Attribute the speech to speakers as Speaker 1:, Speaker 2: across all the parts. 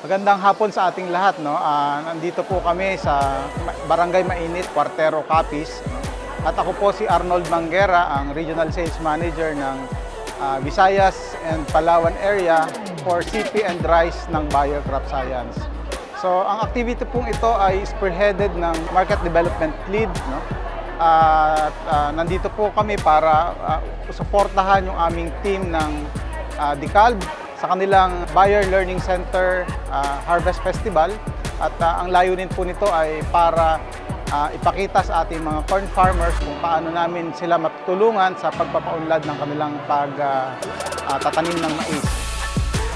Speaker 1: Magandang hapon sa ating lahat. No? Ah, nandito po kami sa Barangay Mainit, Cuartero, Capiz. At ako po si Arnold Manguera, ang Regional Sales Manager ng ah, Visayas and Palawan area for CP and Rice ng Bayer Crop Science. So, ang activity pong ito ay spearheaded ng Market Development Lead. No? At ah, nandito po kami para ah, suportahan yung aming team ng uh, DeKalb sa kanilang Buyer Learning Center ah, Harvest Festival at ah, ang layunin po nito ay para ah, ipakita sa ating mga corn farmers kung paano namin sila matutulungan sa pagpapaunlad ng kanilang pagtatanim ng mais.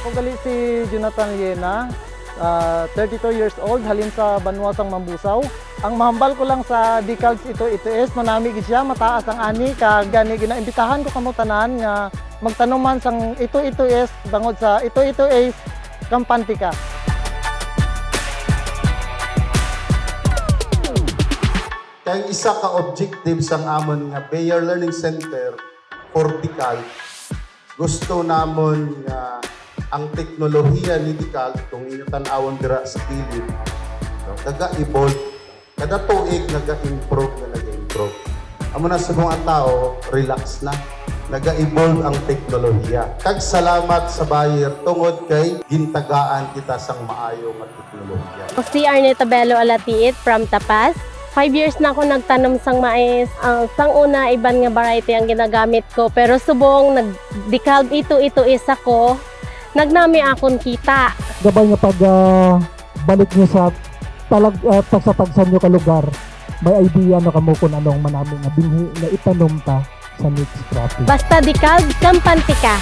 Speaker 2: Ako gali si Jonathan Liena, ah, 32 years old, halin sa Banwasang Mambusaw. Ang mahambal ko lang sa decals ito, ito is manami siya, mataas ang ani, kag gani ginaimbitahan ko kamo tanan nga magtanuman sang ito ito is bangod sa ito ito is kampantika.
Speaker 3: Kaya isa ka objective sang amon nga Bayer Learning Center for Tikal. Gusto namon nga ang teknolohiya ni Tikal kung inyo tan-awon dira sa kilid no, naga-evolve kada tuig naga-improve na naga-improve. Amo na sa mga tao, relax na. Naga-evolve ang teknolohiya. Kag salamat sa Bayer tungod kay gintagaan kita sang maayo nga teknolohiya.
Speaker 4: Ako si Arneta Bello Alatiit from Tapas. Five years na ako nagtanom sang mais. Ang sang una, iban nga variety ang ginagamit ko. Pero subong, nag-decalb ito, ito isa ko. Nagnami akong kita.
Speaker 2: Gabay nga pag ah, balik niyo sa talag uh, tagsatagsan niyo ka lugar, may idea na kamo kung anong manami nga binhi na itanom ta sa next cropping.
Speaker 4: Basta decalb, kampantika.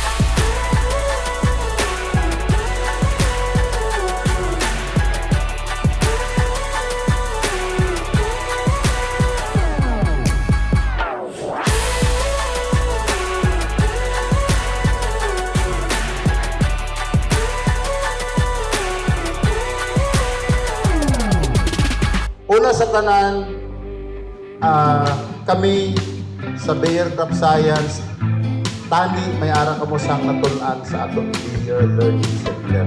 Speaker 3: Una sa tanan, ah, kami sa Bayer Crop Science, tani may ara kamo sang natulan sa atong Bayer Learning Center.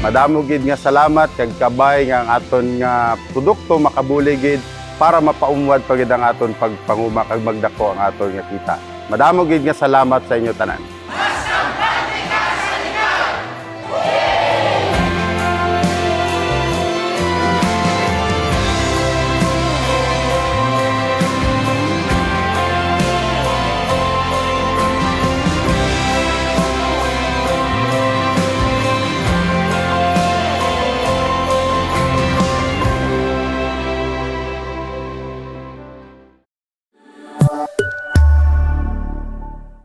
Speaker 5: Madamo gid nga salamat kag kabay nga ang aton nga produkto makabuli gid para mapaumwad pa gid ang aton pagpanguma kag magdako ang aton nga kita. Madamo gid nga salamat sa inyo tanan.